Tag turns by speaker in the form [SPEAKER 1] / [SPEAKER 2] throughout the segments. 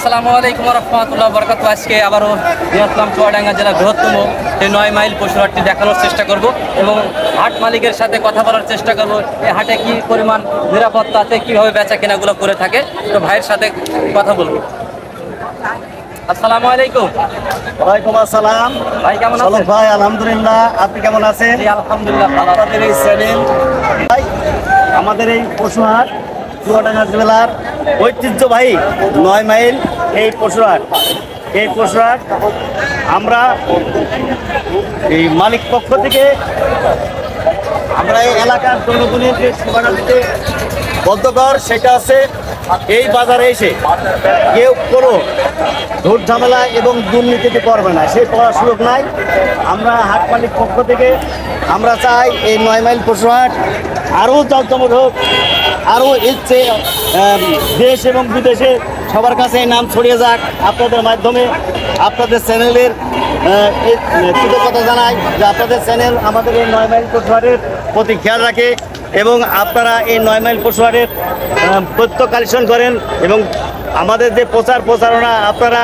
[SPEAKER 1] আসসালামু আলাইকুম রহমতুল্লাহ বরকাত আজকে আবারও আসলাম চুয়াডাঙ্গা জেলার বৃহত্তম এই নয় মাইল পশুহাটটি দেখানোর চেষ্টা করব এবং হাট মালিকের সাথে কথা বলার চেষ্টা করব এই হাটে কি পরিমাণ নিরাপত্তা আছে কীভাবে বেচা কেনাগুলো করে থাকে তো ভাইয়ের সাথে কথা বলব। আসসালামু আলাইকুম।
[SPEAKER 2] ওয়ালাইকুম আসসালাম।
[SPEAKER 1] ভাই কেমন আছেন?
[SPEAKER 2] ভাই আলহামদুলিল্লাহ। আপনি কেমন আছেন?
[SPEAKER 1] আলহামদুলিল্লাহ ভালো।
[SPEAKER 2] আমাদের এই চ্যানেল ভাই আমাদের এই পশুহাট চুয়াডাঙ্গা জেলার ঐতিহ্যবাহী নয় মাইল এই পশুহাট এই পশুহাট আমরা এই মালিক পক্ষ থেকে আমরা এই এলাকার জনগণের যে সেবাটা দিতে বদ্ধকর সেটা আছে এই বাজারে এসে কেউ কোনো ঝুট ঝামেলা এবং দুর্নীতিতে করবে না সেই করার সুযোগ নাই। আমরা হাট মালিক পক্ষ থেকে আমরা চাই এই নয় মাইল পশু হাট আরও জমজমট হোক আরও ইচ্ছে দেশ এবং বিদেশে সবার কাছে নাম ছড়িয়ে যাক। আপনাদের মাধ্যমে আপনাদের চ্যানেলের কৃতজ্ঞতা জানাই যে আপনাদের চ্যানেল আমাদের এই নয় মাইল পশু প্রতি খেয়াল রাখে এবং আপনারা এই নয় মাইল পশু হাটের তথ্য কালেকশন করেন এবং আমাদের যে প্রচার প্রচারণা, আপনারা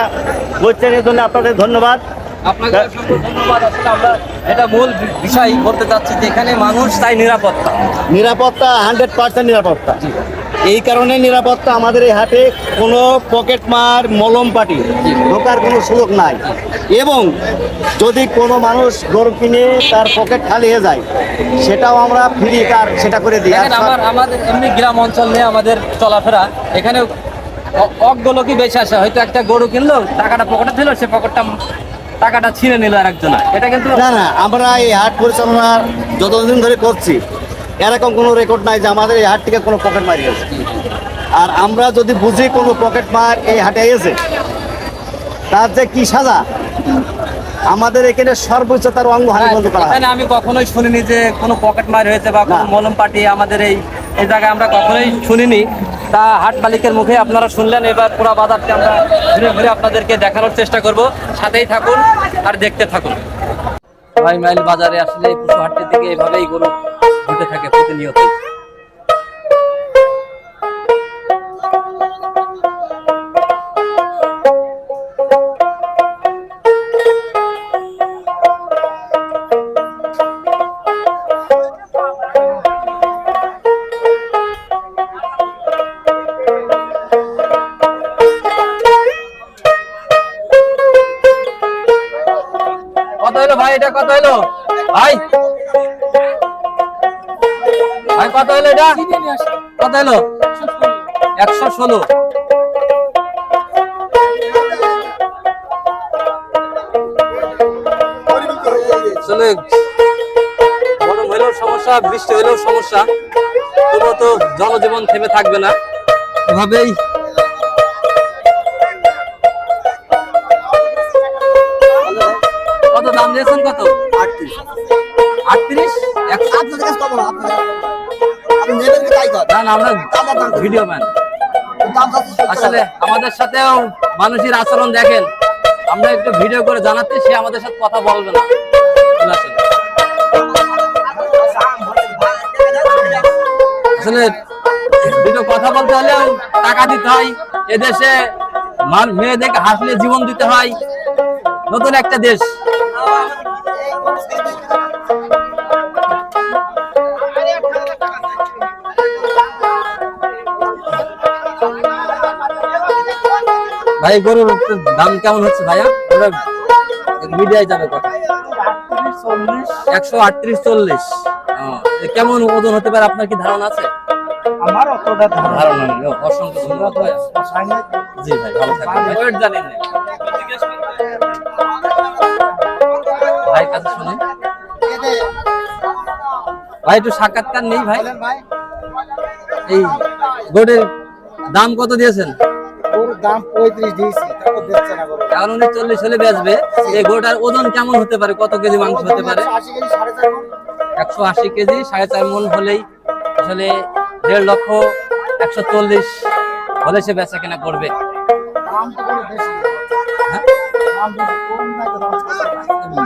[SPEAKER 2] করছেন এর জন্য আপনাদের ধন্যবাদ।
[SPEAKER 1] আপনাকে ধন্যবাদ। আসলে আমরা এটা মূল বিষয় বলতে চাচ্ছি যে এখানে মানুষ চাই নিরাপত্তা।
[SPEAKER 2] নিরাপত্তা হান্ড্রেড পার্সেন্ট নিরাপত্তা। এই কারণে নিরাপত্তা আমাদের এই হাটে কোনো পকেট মার মলম পাটি ঢোকার কোনো সুযোগ নাই। এবং যদি কোনো মানুষ গরু কিনে তার পকেট খালি হয়ে যায় সেটাও আমরা ফ্রি তার সেটা করে দিই। আর
[SPEAKER 1] আমার আমাদের এমনি গ্রাম অঞ্চল নিয়ে আমাদের চলাফেরা এখানে অজ্ঞ লোকই বেশি আসে। হয়তো একটা গরু কিনলো টাকাটা পকেটে দিল সে পকেটটা টাকাটা ছিঁড়ে নিল আর একজনা এটা কিন্তু
[SPEAKER 2] না না আমরা এই হাট পরিচালনা যতদিন ধরে করছি এরকম কোনো রেকর্ড নাই যে আমাদের এই হাট থেকে কোনো পকেট মারি গেছে। আর আমরা যদি বুঝি কোনো পকেট মার এই হাটে এসে তার যে কি সাজা? আমাদের এখানে সর্বোচ্চ তার অঙ্গ অঙ্গহানি বন্ধ করা হয়।
[SPEAKER 1] আমি কখনোই শুনিনি যে কোনো পকেট মার হয়েছে বা কোনো মলম পাটি আমাদের এই এই জায়গায় আমরা কখনোই শুনিনি। তা হাট মালিকের মুখে আপনারা শুনলেন, এবার পুরো বাজারকে আমরা ঘুরে ঘুরে আপনাদেরকে দেখানোর চেষ্টা করব। সাথেই থাকুন আর দেখতে থাকুন। ছয় মাইল বাজারে আসলে পশু হাটটি থেকে এভাবেই গরু ঘুরতে থাকে প্রতিনিয়ত এটা কত হলো? ভাই। ভাই, কত হলো এটা? কত হলো? একশো ষোলো। সমস্যা, বৃষ্টি হইলেও সমস্যা। তো জনজীবন থেমে থাকবে না। এভাবেই না আমরা ভিডিও ম্যান। আসলে আমাদের সাথেও মানুষের আচরণ দেখেন। আমরা একটু ভিডিও করে জানাতে সে আমাদের সাথে কথা বলবে না। আসলে। দুটো কথা বলতে হলেও টাকা দিতে হয়। এদেশে মেয়েদেরকে হাসলে জীবন দিতে হয়। নতুন একটা দেশ। ভাই গরুর দাম কেমন হচ্ছে ভাইয়া? ওটা মিডিয়ায় যাবে কত একশো আটত্রিশ চল্লিশ। কেমন ওজন হতে পারে? আপনার কি ধারণা আছে?
[SPEAKER 2] আমার অতটা
[SPEAKER 1] ধারণা নেই। অসংখ্য ধন্যবাদ জি ভাই ভালো থাকবেন। ওয়েট জানেন ভাই কাছে শুনে ভাই একটু সাক্ষাৎকার নেই ভাই। এই গোটের দাম কত দিয়েছেন?
[SPEAKER 2] ওর দাম পঁয়ত্রিশ দিয়েছি তারপর দিচ্ছে না গরু।
[SPEAKER 1] এখন উনি চল্লিশ হলে বেচবে। এই গোটার ওজন কেমন হতে পারে? কত কেজি মাংস হতে পারে?
[SPEAKER 2] আশি কেজি সাড়ে চার
[SPEAKER 1] একশো আশি কেজি সাড়ে চার মন হলেই আসলে দেড় লক্ষ একশো চল্লিশ হলে সে বেচা কেনা করবে। হ্যাঁ?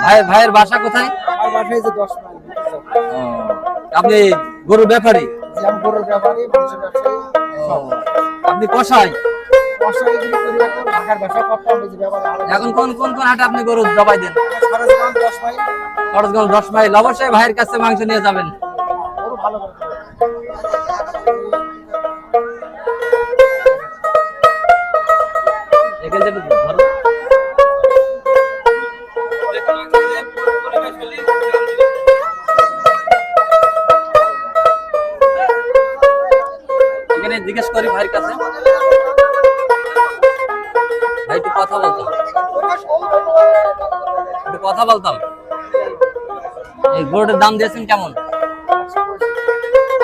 [SPEAKER 1] ভাই ভাইয়ের বাসা কোথায়? আপনি গরু ব্যাপারী?
[SPEAKER 2] আমি গরুর ব্যাপারী।
[SPEAKER 1] আপনি কষাই
[SPEAKER 3] করি এখন
[SPEAKER 1] কোন কোন কোন হাটে আপনি গরু জবাই দেন?
[SPEAKER 3] খরচগঞ্জ দশ মাইল।
[SPEAKER 1] অবশ্যই ভাইয়ের কাছে মাংস নিয়ে যাবেন। জিজ্ঞেস করি ভাইয়ের কাছে। কথা বলতাম। এই গরুটার দাম দিয়েছেন কেমন?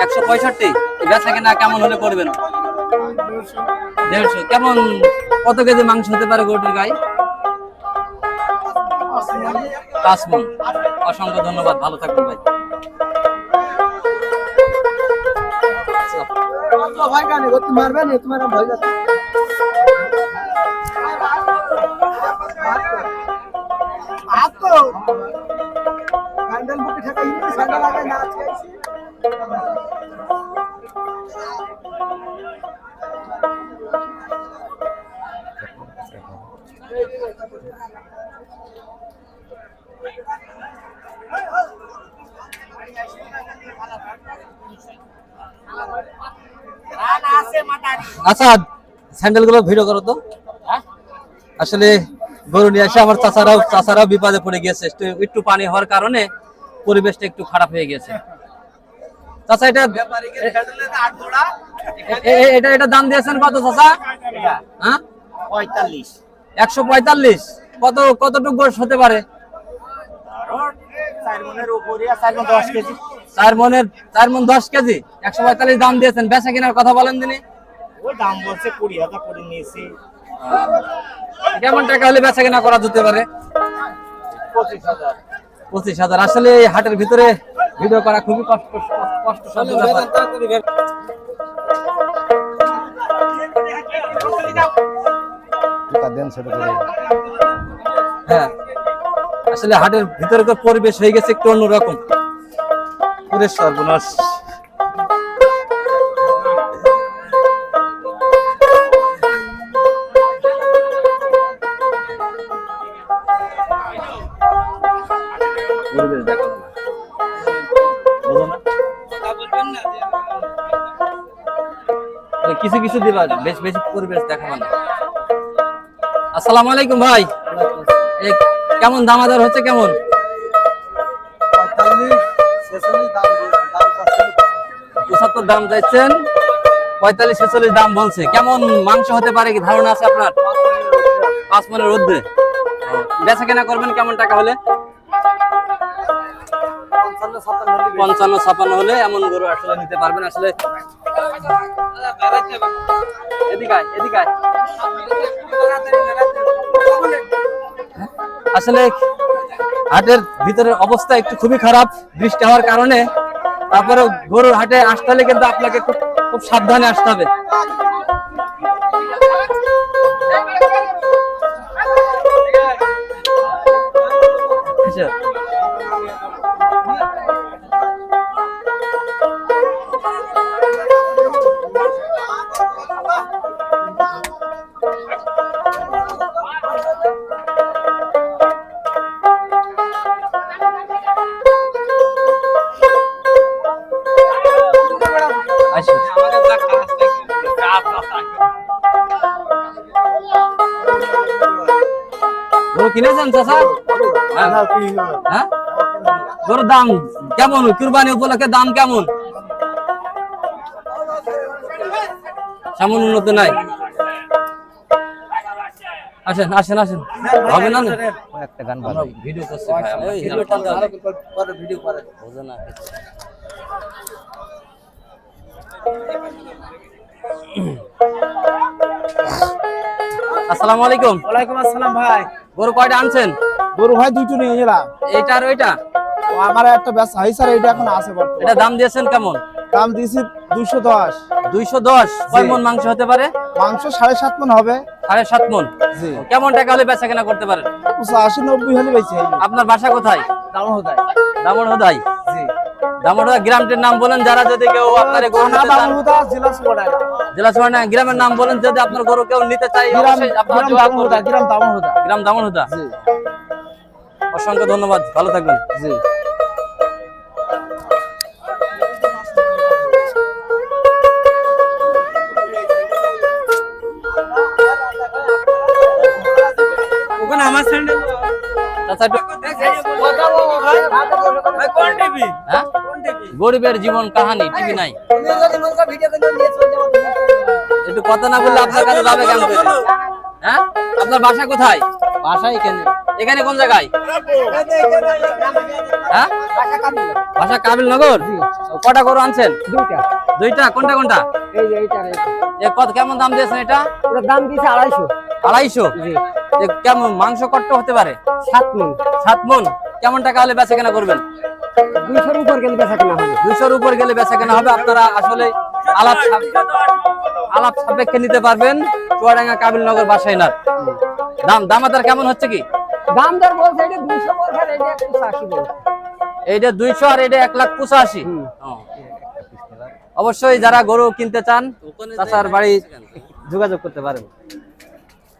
[SPEAKER 1] একশো পঁয়ষট্টি। বেচা কিনা কেমন হলে করবেন? দেড়শো। কেমন, কত কেজি মাংস হতে পারে গরুটির গায়ে? অসংখ্য ধন্যবাদ। ভালো থাকবেন ভাই।
[SPEAKER 3] ভয় কেন করতে তোমার ভয় যাচ্ছে তো স্যান্ডেল বুকে ঠেকা ইন্দি স্যান্ডেল আগে না আজকে আইছি।
[SPEAKER 1] আচ্ছা স্যান্ডেলগুলো ভিডিও করো তো আসলে গরু নিয়ে এসে আমার চাচারাও চাচারাও বিপদে পড়ে গিয়েছে। একটু পানি হওয়ার কারণে পরিবেশটা একটু খারাপ হয়ে গেছে চাচা এটা এটা এটা দাম দিয়েছেন কত চাচা? হ্যাঁ?
[SPEAKER 2] পঁয়তাল্লিশ।
[SPEAKER 1] একশো পঁয়তাল্লিশ। কত কতটুকু হতে পারে?
[SPEAKER 2] চার মনের উপরে চার মন দশ কেজি।
[SPEAKER 1] চার মনের চার মন দশ কেজি। একশো পঁয়তাল্লিশ দাম দিয়েছেন। বেচা কেনার কথা বলেন তিনি।
[SPEAKER 2] ওই দাম বলছে কুড়ি হাজার করে নিয়েছি।
[SPEAKER 1] কেমন টাকা হলে বেচা কেনা করা যেতে পারে?
[SPEAKER 2] পঁচিশ হাজার।
[SPEAKER 1] আসলে এই হাটের ভিতরে ভিডিও করা খুবই কষ্ট কষ্ট। হ্যাঁ। আসলে হাটের ভিতরকার পরিবেশ হয়ে গেছে একটু অন্যরকম। পুরে সর্বনাশ। কিছু কিছু দিবা, বেশ, বেশি পরিবেশ দেখাবা না আসসালামু আলাইকুম ভাই। কেমন দামাদার হচ্ছে কেমন? পঁচাত্তর দাম চাইছেন পঁয়তাল্লিশ, ছেচল্লিশ দাম বলছে। কেমন মাংস হতে পারে কি ধারণা আছে আপনার? পাঁচ মনের রোদ্দে বেচা কেনা করবেন কেমন টাকা হলে।
[SPEAKER 3] পঞ্চান্ন
[SPEAKER 1] ছাপান্ন হলে এমন গরু আসলে নিতে পারবেন। আসলে আসলে হাটের ভিতরের অবস্থা একটু খুবই খারাপ, বৃষ্টি হওয়ার কারণে। তারপরে গরুর হাটে আসতে হলে কিন্তু আপনাকে খুব সাবধানে আসতে হবে। কিনেছেন চাচা? হ্যাঁ। হ্যাঁ? গরুর দাম কেমন? কুরবানি উপলক্ষে দাম কেমন? তেমন উন্নত নাই? আসেন আসেন আসেন। হবে না একটা গান আমরা ভিডিও করছি ভাই আমরা ভিডিও
[SPEAKER 3] পরে
[SPEAKER 1] বোঝে না আসসালামু আলাইকুম।
[SPEAKER 3] ওয়ালাইকুম আসসালাম ভাই।
[SPEAKER 1] গরু কয়টা আনছেন?
[SPEAKER 3] গরু ভাই দুইটো নিয়ে গেলাম।
[SPEAKER 1] এইটা আর ওইটা?
[SPEAKER 3] আমার একটা ব্যাস হাই স্যার এটা এখন আছে বর্তমানে।
[SPEAKER 1] এটা দাম দিয়েছেন কেমন?
[SPEAKER 3] দাম দিয়েছি দুইশো দশ।
[SPEAKER 1] দুইশো দশ। কয় মন মাংস হতে পারে?
[SPEAKER 3] মাংস সাড়ে সাত মন হবে।
[SPEAKER 1] সাড়ে সাত মন।
[SPEAKER 3] জি।
[SPEAKER 1] কেমন টাকা হলে বেচা কেনা করতে পারেন?
[SPEAKER 3] আশি নব্বই হলে বেশি
[SPEAKER 1] আপনার বাসা কোথায়?
[SPEAKER 3] দাম হোদায়
[SPEAKER 1] দামড় হদাই।
[SPEAKER 3] জি।
[SPEAKER 1] দামড় গ্রামটির নাম বলেন যারা যদি কেউ আপনার
[SPEAKER 3] জেলা
[SPEAKER 1] চুয়াডাঙ্গা গ্রামের নাম বলেন যদি আপনার গরু কেউ নিতে চাই
[SPEAKER 3] গ্রাম
[SPEAKER 1] অবশ্যই
[SPEAKER 3] গ্রাম
[SPEAKER 1] দামনহুদা
[SPEAKER 3] জি।
[SPEAKER 1] অসংখ্য ধন্যবাদ ভালো থাকবেন।
[SPEAKER 3] জি।
[SPEAKER 1] গরিবের জীবন কাহানি টিভি নাই। একটু কথা না বললে আপনার কাছে যাবে কেন? হ্যাঁ? আপনার বাসা কোথায়? বাসা এখানে। এখানে কোন জায়গায়? হ্যাঁ? বাসা কাবিল নগর কটা গরু আনছেন?
[SPEAKER 4] দুইটা।
[SPEAKER 1] দুইটা? কোনটা কোনটা?
[SPEAKER 4] এই যে এইটা এইটা।
[SPEAKER 1] কত কেমন দাম দিয়েছেন এটা?
[SPEAKER 4] দাম দিয়েছে আড়াইশো।
[SPEAKER 1] আড়াইশো? কেমন মাংস কট্ট হতে পারে?
[SPEAKER 4] সাত মন।
[SPEAKER 1] সাত মন? কেমন টাকা হলে বেচা কেনা করবেন?
[SPEAKER 4] দুইশোর উপর গেলে বেচা কেনা হবে।
[SPEAKER 1] দুইশোর উপর গেলে বেচা কেনা হবে। আপনারা আসলে আলাপ আলাপ সাপেক্ষে নিতে পারবেন। চুয়াডাঙ্গা কাবিলনগর বাসাইনার। দাম দামাদার কেমন হচ্ছে কি?
[SPEAKER 4] দাম দর বলছে এটা দুইশো বলছে আর এটা একশো আশি বলছে
[SPEAKER 1] এইটা দুইশো আর এটা এক লাখ পঁচাশি। অবশ্যই যারা গরু কিনতে চান চাচার বাড়ি যোগাযোগ করতে পারেন।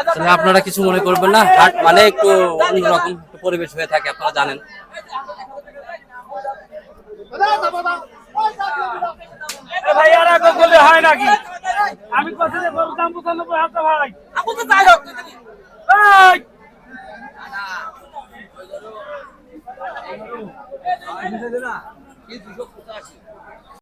[SPEAKER 1] আসলে আপনারা কিছু মনে করবেন না হাট মানে একটু অন্যরকম একটু পরিবেশ হয়ে থাকে আপনারা জানেন।
[SPEAKER 5] হয় নাকি? আমি কথা